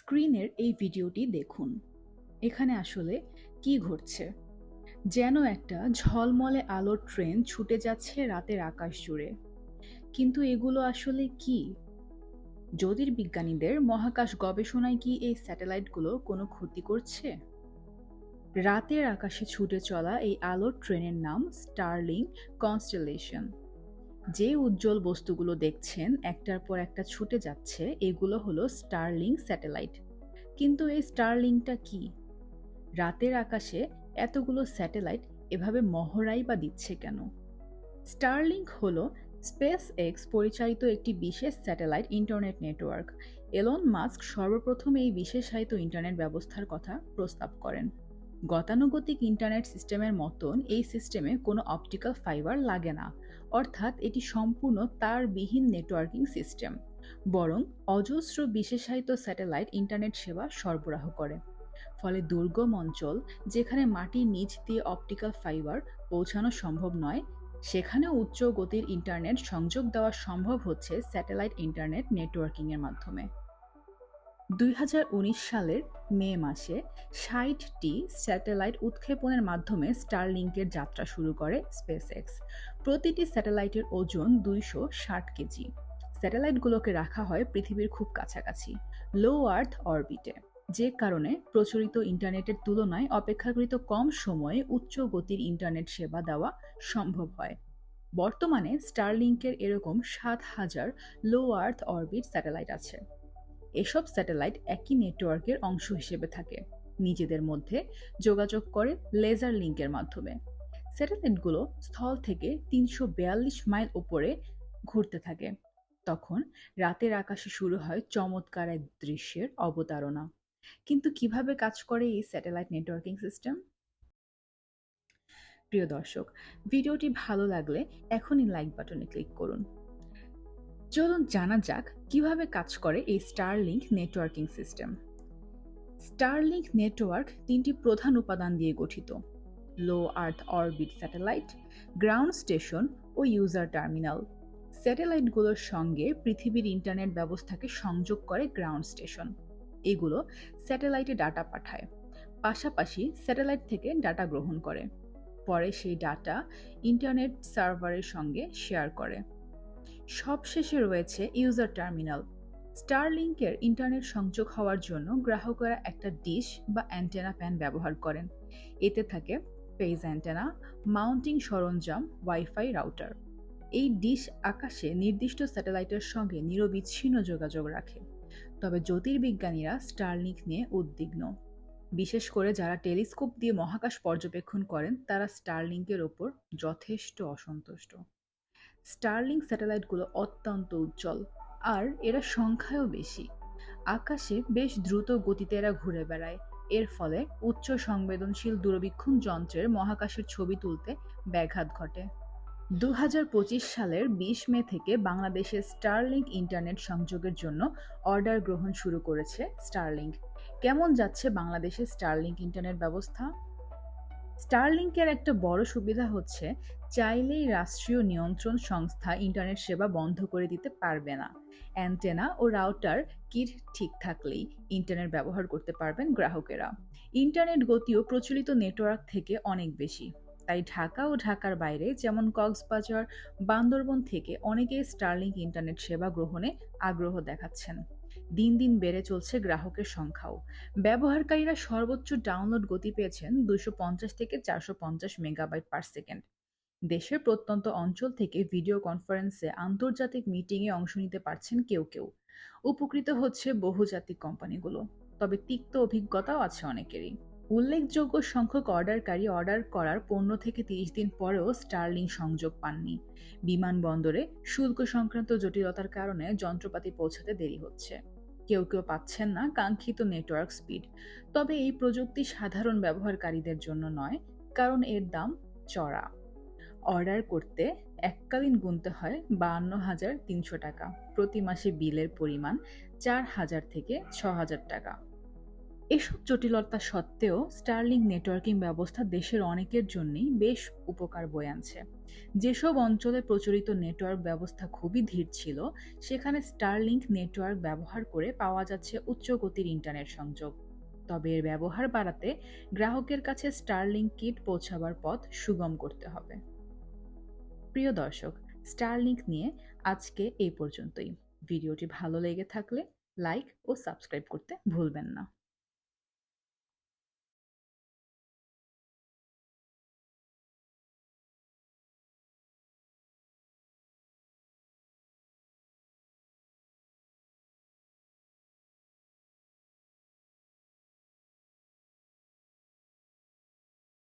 স্ক্রিনের এই ভিডিওটি দেখুন। এখানে আসলে কি ঘটছে? যেন একটা ঝলমলে আলোর ট্রেন ছুটে যাচ্ছে রাতের আকাশ জুড়ে। কিন্তু এগুলো আসলে কি? জ্যোতির্বিজ্ঞানীদের মহাকাশ গবেষণায় কি এই স্যাটেলাইটগুলো কোনো ক্ষতি করছে? রাতের আকাশে ছুটে চলা এই আলোর ট্রেনের নাম স্টারলিং কনস্টেলেশন। যে উজ্জ্বল বস্তুগুলো দেখছেন, একটার পর একটা ছুটে যাচ্ছে, এগুলো হলো স্টারলিং স্যাটেলাইট কিন্তু এই স্টারলিংটা কি? রাতের আকাশে এতগুলো স্যাটেলাইট এভাবে মহড়াই বা দিচ্ছে কেন? স্টারলিংক হলো স্পেস এক্স পরিচালিত একটি বিশেষ satellite internet network Elon Musk সর্বপ্রথম এই বিশেষায়িত ইন্টারনেট ব্যবস্থার কথা প্রস্তাব করেন। গতানুগতিক ইন্টারনেট সিস্টেমের মতন এই সিস্টেমে কোনো অপটিক্যাল ফাইবার লাগে না। অর্থাৎ এটি সম্পূর্ণ তারবিহীন নেটওয়ার্কিং সিস্টেম, বরং অজস্র বিশেষায়িত স্যাটেলাইট ইন্টারনেট সেবা সরবরাহ করে। ফলে দুর্গম অঞ্চল, যেখানে মাটির নিচ দিয়ে অপটিক্যাল ফাইবার পৌঁছানো সম্ভব নয় সেখানে উচ্চ গতির ইন্টারনেট সংযোগ দেওয়া সম্ভব হচ্ছে স্যাটেলাইট ইন্টারনেট নেটওয়ার্কিংয়ের মাধ্যমে। দুই হাজার উনিশ সালের মে মাসে ষাটটি স্যাটেলাইট উৎক্ষেপণের মাধ্যমে স্টারলিংকের যাত্রা শুরু করে স্পেসএক্স। প্রতিটি স্যাটেলাইটের ওজন দুইশো ষাট কেজি। স্যাটেলাইটগুলোকে রাখা হয় পৃথিবীর খুব কাছাকাছি লো আর্থ অরবিটে যে কারণে প্রচলিত ইন্টারনেটের তুলনায় অপেক্ষাকৃত কম সময়ে উচ্চ গতির ইন্টারনেট সেবা দেওয়া সম্ভব হয়। বর্তমানে স্টারলিংকের এরকম সাত হাজার লো আর্থ অরবিট স্যাটেলাইট আছে। এসব স্যাটেলাইট একই নেটওয়ার্কের অংশ হিসেবে থাকে। নিজেদের মধ্যে যোগাযোগ করে লেজার লিঙ্কের মাধ্যমে। স্যাটেলাইটগুলো স্থল থেকে তিনশো বিয়াল্লিশ মাইল ওপরে ঘুরতে থাকে। তখন রাতের আকাশে শুরু হয় চমৎকার এক দৃশ্যের অবতারণা। কিন্তু কীভাবে কাজ করে এই স্যাটেলাইট নেটওয়ার্কিং সিস্টেম? প্রিয় দর্শক, ভিডিওটি ভালো লাগলে এখনই লাইক বাটনে ক্লিক করুন। চলুন জানা যাক কীভাবে কাজ করে এই Starlink networking system Starlink network তিনটি প্রধান উপাদান দিয়ে গঠিত low earth orbit satellite ground station ও ইউজার টার্মিনাল স্যাটেলাইটগুলোর সঙ্গে পৃথিবীর ইন্টারনেট ব্যবস্থাকে সংযোগ করে গ্রাউন্ড স্টেশন এগুলো স্যাটেলাইটে ডাটা পাঠায়, পাশাপাশি স্যাটেলাইট থেকে ডাটা গ্রহণ করে, পরে সেই ডাটা ইন্টারনেট সার্ভারের সঙ্গে শেয়ার করে। সবশেষে রয়েছে ইউজার টার্মিনাল স্টারলিংকের ইন্টারনেট সংযোগ হওয়ার জন্য গ্রাহকরা একটা ডিশ বা অ্যান্টেনা প্যান ব্যবহার করেন। এতে থাকে পেজ অ্যান্টেনা মাউন্টিং সরঞ্জাম ওয়াইফাই রাউটার এই ডিশ আকাশে নির্দিষ্ট স্যাটেলাইটের সঙ্গে নিরবিচ্ছিন্ন যোগাযোগ রাখে। তবে জ্যোতির্বিজ্ঞানীরা স্টারলিংক নিয়ে উদ্বিগ্ন। বিশেষ করে যারা টেলিস্কোপ দিয়ে মহাকাশ পর্যবেক্ষণ করেন, তারা স্টারলিংকের ওপর যথেষ্ট অসন্তুষ্ট। স্টারলিং স্যাটেলাইটগুলো অত্যন্ত উজ্জ্বল, আর এরা সংখ্যায়ও বেশি। আকাশে বেশ দ্রুত গতিতে এরা ঘুরে বেড়ায়। এর ফলে উচ্চ সংবেদনশীল দূরবীক্ষণ যন্ত্রের মহাকাশের ছবি তুলতে ব্যাঘাত ঘটে। দু হাজার পঁচিশ সালের বিশ মে থেকে বাংলাদেশে স্টারলিংক ইন্টারনেট সংযোগের জন্য অর্ডার গ্রহণ শুরু করেছে স্টারলিংক কেমন যাচ্ছে বাংলাদেশে স্টারলিংক ইন্টারনেট ব্যবস্থা? স্টারলিংকের একটা বড় সুবিধা হচ্ছে, চাইলেই রাষ্ট্রীয় নিয়ন্ত্রণ সংস্থা ইন্টারনেট সেবা বন্ধ করে দিতে পারবে না। অ্যান্টেনা ও রাউটার কিট ঠিক থাকলেই ইন্টারনেট ব্যবহার করতে পারবেন গ্রাহকেরা। ইন্টারনেট গতিও প্রচলিত নেটওয়ার্ক থেকে অনেক বেশি। তাই ঢাকা ও ঢাকার বাইরে যেমন কক্সবাজার, বান্দরবন থেকে অনেকেই স্টারলিংক ইন্টারনেট সেবা গ্রহণে আগ্রহ দেখাচ্ছেন। দিন দিন বেড়ে চলছে গ্রাহকের সংখ্যাও। ব্যবহারকারীরা সর্বোচ্চ ডাউনলোড গতি পেয়েছেন দুশো পঞ্চাশ থেকে চারশো পঞ্চাশ মেগাবাইট পার সেকেন্ড দেশের প্রত্যন্ত অঞ্চল থেকে ভিডিও কনফারেন্সে আন্তর্জাতিক মিটিংয়ে অংশ নিতে পারছেন কেউ কেউ। উপকৃত হচ্ছে বহুজাতিক কোম্পানিগুলো। তবে তিক্ত অভিজ্ঞতাও আছে অনেকেরই। উল্লেখযোগ্য সংখ্যক অর্ডারকারী অর্ডার করার পনেরো থেকে তিরিশ দিন পরেও স্টারলিং সংযোগ পাননি। বিমানবন্দরে শুল্ক সংক্রান্ত জটিলতার কারণে যন্ত্রপাতি পৌঁছাতে দেরি হচ্ছে। কেউ কেউ পাচ্ছেন না কাঙ্ক্ষিত নেটওয়ার্ক স্পিড তবে এই প্রযুক্তি সাধারণ ব্যবহারকারীদের জন্য নয়, কারণ এর দাম চড়া। অর্ডার করতে এককালীন গুনতে হয় বাহান্ন হাজার তিনশো টাকা। প্রতি মাসে বিলের পরিমাণ চার হাজার থেকে ছ হাজার টাকা। এসব জটিলতা সত্ত্বেও স্টারলিংক নেটওয়ার্কিং ব্যবস্থা দেশের অনেকের জন্যই বেশ উপকার বয়ে আনছে। যেসব অঞ্চলে প্রচলিত নেটওয়ার্ক ব্যবস্থা খুবই ধীর ছিল, সেখানে স্টারলিংক নেটওয়ার্ক ব্যবহার করে পাওয়া যাচ্ছে উচ্চ গতির ইন্টারনেট সংযোগ। তবে এর ব্যবহার বাড়াতে গ্রাহকের কাছে স্টারলিংক কিট পৌঁছাবার পথ সুগম করতে হবে। প্রিয় দর্শক, স্টারলিংক নিয়ে আজকে এই পর্যন্তই। ভিডিওটি ভালো লেগে থাকলে লাইক ও সাবস্ক্রাইব করতে ভুলবেন না।